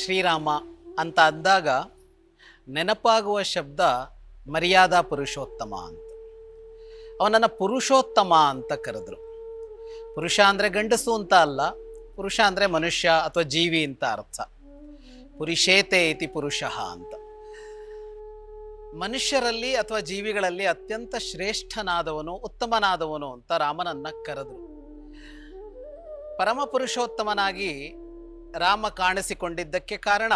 ಶ್ರೀರಾಮ ಅಂತ ಅಂದಾಗ ನೆನಪಾಗುವ ಶಬ್ದ ಮರ್ಯಾದಾ ಪುರುಷೋತ್ತಮ ಅಂತ. ಅವನನ್ನು ಪುರುಷೋತ್ತಮ ಅಂತ ಕರೆದ್ರು. ಪುರುಷ ಅಂದರೆ ಗಂಡಸು ಅಂತ ಅಲ್ಲ, ಪುರುಷ ಅಂದರೆ ಮನುಷ್ಯ ಅಥವಾ ಜೀವಿ ಅಂತ ಅರ್ಥ. ಪುರುಷೇತೆ ಇತಿ ಪುರುಷ ಅಂತ. ಮನುಷ್ಯರಲ್ಲಿ ಅಥವಾ ಜೀವಿಗಳಲ್ಲಿ ಅತ್ಯಂತ ಶ್ರೇಷ್ಠನಾದವನು, ಉತ್ತಮನಾದವನು ಅಂತ ರಾಮನನ್ನ ಕರೆದ್ರು. ಪರಮ ಪುರುಷೋತ್ತಮನಾಗಿ ರಾಮ ಕಾಣಿಸಿಕೊಂಡಿದ್ದಕ್ಕೆ ಕಾರಣ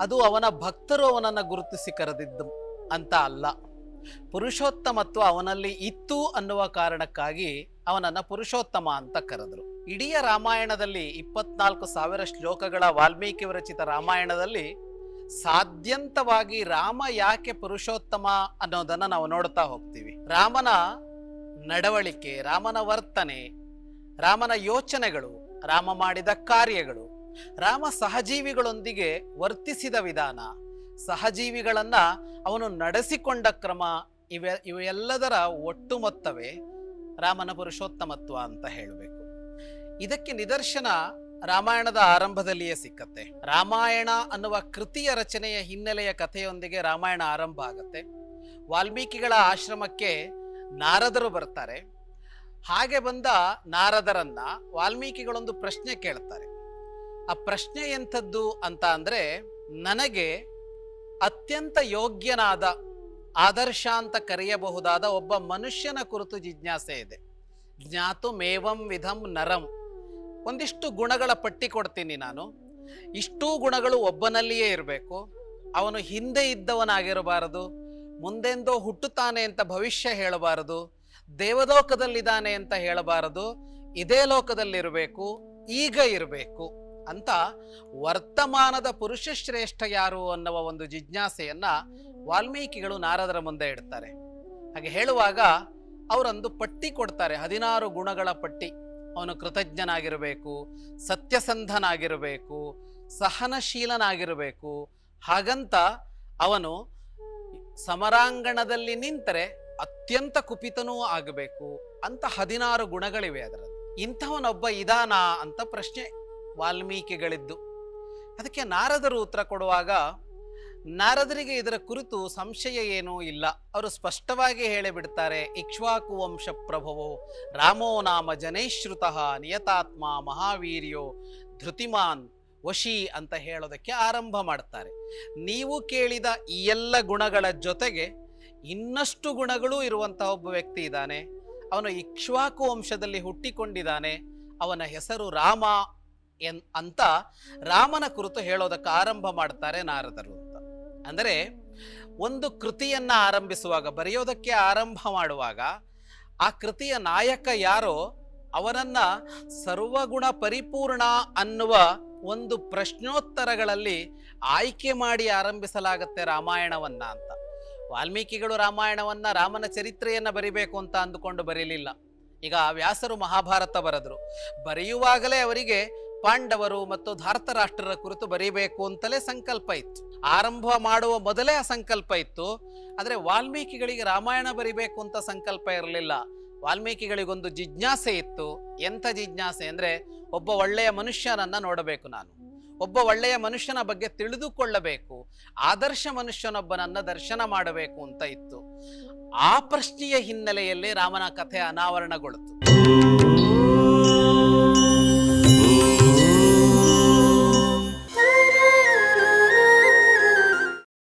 ಅದು ಅವನ ಭಕ್ತರು ಅವನನ್ನು ಗುರುತಿಸಿ ಕರೆದಿದ್ದು ಅಂತ ಅಲ್ಲ. ಪುರುಷೋತ್ತಮತ್ವ ಅವನಲ್ಲಿ ಇತ್ತು ಅನ್ನುವ ಕಾರಣಕ್ಕಾಗಿ ಅವನನ್ನು ಪುರುಷೋತ್ತಮ ಅಂತ ಕರೆದರು. ಇಡೀ ರಾಮಾಯಣದಲ್ಲಿ ಇಪ್ಪತ್ನಾಲ್ಕು ಸಾವಿರ ಶ್ಲೋಕಗಳ ವಾಲ್ಮೀಕಿ ವಿರಚಿತ ರಾಮಾಯಣದಲ್ಲಿ ಸಾಧ್ಯಂತವಾಗಿ ರಾಮ ಯಾಕೆ ಪುರುಷೋತ್ತಮ ಅನ್ನೋದನ್ನು ನಾವು ನೋಡ್ತಾ ಹೋಗ್ತೀವಿ. ರಾಮನ ನಡವಳಿಕೆ, ರಾಮನ ವರ್ತನೆ, ರಾಮನ ಯೋಚನೆಗಳು, ರಾಮ ಮಾಡಿದ ಕಾರ್ಯಗಳು ರಾಮ ಸಹಜೀವಿಗಳೊಂದಿಗೆ ವರ್ತಿಸಿದ ವಿಧಾನ. ಸಹಜೀವಿಗಳನ್ನ ಅವನು ನಡೆಸಿಕೊಂಡ ಕ್ರಮ ಇವೆ, ಇವೆಲ್ಲದರ ಒಟ್ಟು ಮೊತ್ತವೇ ರಾಮನ ಪುರುಷೋತ್ತಮತ್ವ ಅಂತ ಹೇಳಬೇಕು. ಇದಕ್ಕೆ ನಿದರ್ಶನ ರಾಮಾಯಣದ ಆರಂಭದಲ್ಲಿಯೇ ಸಿಕ್ಕತ್ತೆ. ರಾಮಾಯಣ ಅನ್ನುವ ಕೃತಿಯ ರಚನೆಯ ಹಿನ್ನೆಲೆಯ ಕಥೆಯೊಂದಿಗೆ ರಾಮಾಯಣ ಆರಂಭ ಆಗತ್ತೆ. ವಾಲ್ಮೀಕಿಗಳ ಆಶ್ರಮಕ್ಕೆ ನಾರದರು ಬರ್ತಾರೆ. ಹಾಗೆ ಬಂದ ನಾರದರನ್ನ ವಾಲ್ಮೀಕಿಗಳೊಂದು ಪ್ರಶ್ನೆ ಕೇಳ್ತಾರೆ. ಆ ಪ್ರಶ್ನೆ ಎಂಥದ್ದು ಅಂತ ಅಂದರೆ, ನನಗೆ ಅತ್ಯಂತ ಯೋಗ್ಯನಾದ, ಆದರ್ಶ ಅಂತ ಕರೆಯಬಹುದಾದ ಒಬ್ಬ ಮನುಷ್ಯನ ಕುರಿತು ಜಿಜ್ಞಾಸೆ ಇದೆ. ಜ್ಞಾತು ಮೇವಂ ವಿಧಂ ನರಂ. ಒಂದಿಷ್ಟು ಗುಣಗಳ ಪಟ್ಟಿ ಕೊಡ್ತೀನಿ ನಾನು. ಇಷ್ಟೂ ಗುಣಗಳು ಒಬ್ಬನಲ್ಲಿಯೇ ಇರಬೇಕು. ಅವನು ಹಿಂದೆ ಇದ್ದವನಾಗಿರಬಾರದು. ಮುಂದೆಂದೋ ಹುಟ್ಟುತ್ತಾನೆ ಅಂತ ಭವಿಷ್ಯ ಹೇಳಬಾರದು. ದೇವಲೋಕದಲ್ಲಿದ್ದಾನೆ ಅಂತ ಹೇಳಬಾರದು. ಇದೇ ಲೋಕದಲ್ಲಿರಬೇಕು. ಈಗ ಇರಬೇಕು. ಅಂತ ವರ್ತಮಾನದ ಪುರುಷ ಶ್ರೇಷ್ಠ ಯಾರು ಅನ್ನುವ ಒಂದು ಜಿಜ್ಞಾಸೆಯನ್ನ ವಾಲ್ಮೀಕಿಗಳು ನಾರದರ ಮುಂದೆ ಇಡ್ತಾರೆ. ಹಾಗೆ ಹೇಳುವಾಗ ಅವರೊಂದು ಪಟ್ಟಿ ಕೊಡ್ತಾರೆ, ಹದಿನಾರು ಗುಣಗಳ ಪಟ್ಟಿ. ಅವನು ಕೃತಜ್ಞನಾಗಿರಬೇಕು, ಸತ್ಯಸಂಧನಾಗಿರಬೇಕು, ಸಹನಶೀಲನಾಗಿರಬೇಕು. ಹಾಗಂತ ಅವನು ಸಮರಾಂಗಣದಲ್ಲಿ ನಿಂತರೆ ಅತ್ಯಂತ ಕುಪಿತನೂ ಆಗಬೇಕು ಅಂತ ಹದಿನಾರು ಗುಣಗಳಿವೆ ಅದರಲ್ಲಿ. ಇಂಥವನೊಬ್ಬ ಇದಾನಾ ಅಂತ ಪ್ರಶ್ನೆ ವಾಲ್ಮೀಕಿಗಳಿದ್ದು. ಅದಕ್ಕೆ ನಾರದರು ಉತ್ತರ ಕೊಡುವಾಗ, ನಾರದರಿಗೆ ಇದರ ಕುರಿತು ಸಂಶಯ ಏನೂ ಇಲ್ಲ. ಅವರು ಸ್ಪಷ್ಟವಾಗಿ ಹೇಳಿಬಿಡ್ತಾರೆ, ಇಕ್ಷ್ವಾಕು ವಂಶ ಪ್ರಭವೋ, ರಾಮೋ ನಾಮ ಜನೈಶ್ರುತಃ, ನಿಯತಾತ್ಮ ಮಹಾವೀರ್ಯೋ, ಧೃತಿಮಾನ್ ವಶಿ ಅಂತ ಹೇಳೋದಕ್ಕೆ ಆರಂಭ ಮಾಡ್ತಾರೆ. ನೀವು ಕೇಳಿದ ಈ ಎಲ್ಲ ಗುಣಗಳ ಜೊತೆಗೆ ಇನ್ನಷ್ಟು ಗುಣಗಳೂ ಇರುವಂತಹ ಒಬ್ಬ ವ್ಯಕ್ತಿ ಇದ್ದಾನೆ. ಅವನು ಇಕ್ಷ್ವಾಕು ವಂಶದಲ್ಲಿ ಹುಟ್ಟಿಕೊಂಡಿದ್ದಾನೆ. ಅವನ ಹೆಸರು ರಾಮ ಎನ್ ಅಂತ ರಾಮನ ಕುರಿತು ಹೇಳೋದಕ್ಕೆ ಆರಂಭ ಮಾಡ್ತಾರೆ ನಾರದರು ಅಂತ. ಅಂದರೆ ಒಂದು ಕೃತಿಯನ್ನ ಆರಂಭಿಸುವಾಗ, ಬರೆಯೋದಕ್ಕೆ ಆರಂಭ ಮಾಡುವಾಗ ಆ ಕೃತಿಯ ನಾಯಕ ಯಾರೋ ಅವನನ್ನ ಸರ್ವಗುಣ ಪರಿಪೂರ್ಣ ಅನ್ನುವ ಒಂದು ಪ್ರಶ್ನೋತ್ತರಗಳಲ್ಲಿ ಆಯ್ಕೆ ಮಾಡಿ ಆರಂಭಿಸಲಾಗತ್ತೆ ರಾಮಾಯಣವನ್ನ ಅಂತ. ವಾಲ್ಮೀಕಿಗಳು ರಾಮಾಯಣವನ್ನ ರಾಮನ ಚರಿತ್ರೆಯನ್ನ ಬರಿಬೇಕು ಅಂತ ಅಂದುಕೊಂಡು ಬರೀಲಿಲ್ಲ. ಈಗ ವ್ಯಾಸರು ಮಹಾಭಾರತ ಬರೆದ್ರು. ಬರೆಯುವಾಗಲೇ ಅವರಿಗೆ ಪಾಂಡವರು ಮತ್ತು ಧಾರ್ತರಾಷ್ಟ್ರರ ಕುರಿತು ಬರೀಬೇಕು ಅಂತಲೇ ಸಂಕಲ್ಪ ಇತ್ತು. ಆರಂಭ ಮಾಡುವ ಮೊದಲೇ ಆ ಸಂಕಲ್ಪ ಇತ್ತು. ಆದರೆ ವಾಲ್ಮೀಕಿಗಳಿಗೆ ರಾಮಾಯಣ ಬರಿಬೇಕು ಅಂತ ಸಂಕಲ್ಪ ಇರಲಿಲ್ಲ. ವಾಲ್ಮೀಕಿಗಳಿಗೊಂದು ಜಿಜ್ಞಾಸೆ ಇತ್ತು. ಎಂಥ ಜಿಜ್ಞಾಸೆ ಅಂದರೆ ಒಬ್ಬ ಒಳ್ಳೆಯ ಮನುಷ್ಯನನ್ನು ನೋಡಬೇಕು ನಾನು. ಒಬ್ಬ ಒಳ್ಳೆಯ ಮನುಷ್ಯನ ಬಗ್ಗೆ ತಿಳಿದುಕೊಳ್ಳಬೇಕು. ಆದರ್ಶ ಮನುಷ್ಯನೊಬ್ಬನನ್ನು ದರ್ಶನ ಮಾಡಬೇಕು ಅಂತ ಇತ್ತು. ಆ ಪ್ರಶ್ನೆಯ ಹಿನ್ನೆಲೆಯಲ್ಲಿ ರಾಮನ ಕಥೆ ಅನಾವರಣಗೊಳ್ತು.